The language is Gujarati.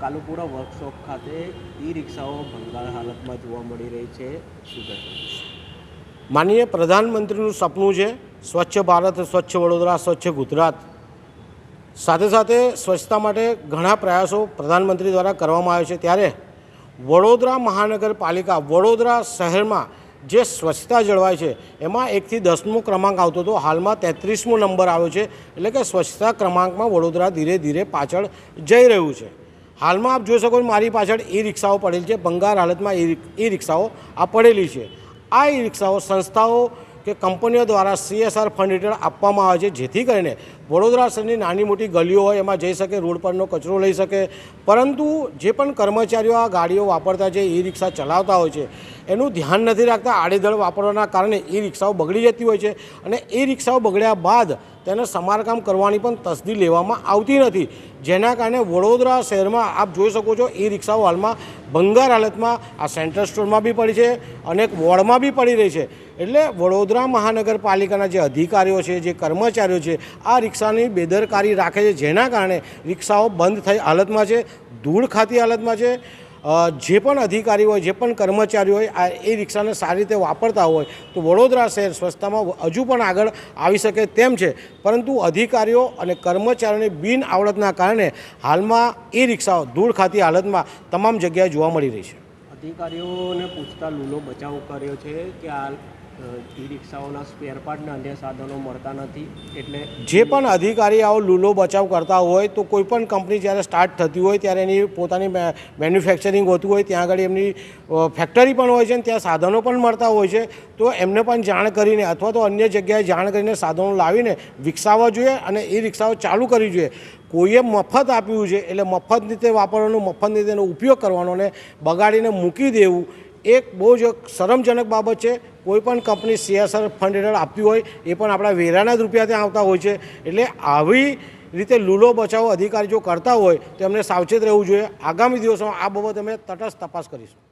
કાલુપુરા વર્કશોપ ખાતે ઈ રિક્ષાઓ ભંગાર હાલતમાં જોવા મળી રહી છે. માનનીય પ્રધાનમંત્રીનું સપનું છે, સ્વચ્છ ભારત, સ્વચ્છ વડોદરા, સ્વચ્છ ગુજરાત. સાથે સાથે સ્વચ્છતા માટે ઘણા પ્રયાસો પ્રધાનમંત્રી દ્વારા કરવામાં આવે છે. ત્યારે વડોદરા મહાનગરપાલિકા, વડોદરા શહેરમાં જે સ્વચ્છતા જળવાય છે, એમાં એકથી દસમો ક્રમાંક આવતો હતો. હાલમાં તેત્રીસમો નંબર આવ્યો છે, એટલે કે સ્વચ્છતા ક્રમાંકમાં વડોદરા ધીરે ધીરે પાછળ જઈ રહ્યું છે. હાલમાં આપ જોઈ શકો મારી પાછળ ઈ રિક્ષાઓ પડેલી છે. ભંગાર હાલતમાં ઈ રિક્ષાઓ આ પડેલી છે. આ ઈ રિક્ષાઓ સંસ્થાઓ કે કંપનીઓ દ્વારા સીએસઆર ફંડ હેઠળ આપવામાં આવે છે, જેથી કરીને વડોદરા શહેરની નાની મોટી ગલીઓ હોય, એમાં જઈ શકે, રોડ પરનો કચરો લઈ શકે. પરંતુ જે પણ કર્મચારીઓ આ ગાડીઓ વાપરતા છે ઈ રિક્ષા ચલાવતા હોય છે, એનું ધ્યાન નથી રાખતા આડેધડ વાપરવાના કારણે ઈ રિક્ષાઓ બગડી જતી હોય છે. અને એ રિક્ષાઓ બગડ્યા બાદ તેને સમારકામ કરવાની પણ તસદી લેવામાં આવતી નથી. જેના કારણે વડોદરા શહેરમાં આપ જોઈ શકો છો ઈ રિક્ષાઓ હાલમાં ભંગાર હાલતમાં આ સેન્ટ્રલ સ્ટોરમાં બી પડી છે અનેક વોર્ડમાં બી પડી રહી છે. એટલે વડોદરા મહાનગરપાલિકાના જે અધિકારીઓ છે, જે કર્મચારીઓ છે, આ રિક્ષાની બેદરકારી રાખે છે. જેના કારણે રિક્ષાઓ બંધ થઈ હાલતમાં છે, ધૂળ ખાતી હાલતમાં છે. જે પણ અધિકારી હોય, જે પણ કર્મચારી હોય, આ એ રિક્ષાને સારી રીતે વાપરતા હોય, તો વડોદરા શહેર સ્વચ્છતામાં હજુ પણ આગળ આવી શકે તેમ છે. પરંતુ અધિકારીઓ અને કર્મચારીઓની બિન આવડતના કારણે હાલમાં એ રિક્ષાઓ ધૂળ ખાતી હાલતમાં તમામ જગ્યાએ જોવા મળી રહી છે. અધિકારીઓને પૂછતા લૂલો બચાવ કર્યો છે કે આ ઈ રિક્ષાઓના સ્પેર અન્ય સાધનો મળતા નથી, એટલે જે પણ અધિકારી આવો લૂલો બચાવ કરતા હોય તો કોઈ પણ કંપની જ્યારે સ્ટાર્ટ થતી હોય ત્યારે એની પોતાની મેન્યુફેક્ચરિંગ હોતું હોય, ત્યાં આગળ એમની ફેક્ટરી પણ હોય છે અને ત્યાં સાધનો પણ મળતા હોય છે, તો એમને પણ જાણ કરીને અથવા તો અન્ય જગ્યાએ જાણ કરીને સાધનો લાવીને વિકસાવવા જોઈએ અને એ રિક્ષાઓ ચાલુ કરવી જોઈએ. કોઈએ મફત આપ્યું છે એટલે મફત રીતે વાપરવાનું, મફત રીતે એનો ઉપયોગ કરવાનો અને બગાડીને મૂકી દેવું એક બહુ જ શરમજનક બાબત છે. કોઈ પણ કંપની સીએસઆર ફંડ હેઠળ આપતી હોય, એ પણ આપણા વેરાના જ રૂપિયા ત્યાં આવતા હોય છે. એટલે આવી રીતે લૂલો બચાવો અધિકારી જો કરતા હોય, તો એમને સાવચેત રહેવું જોઈએ. આગામી દિવસોમાં આ બાબત અમે તટસ્થ તપાસ કરીશું.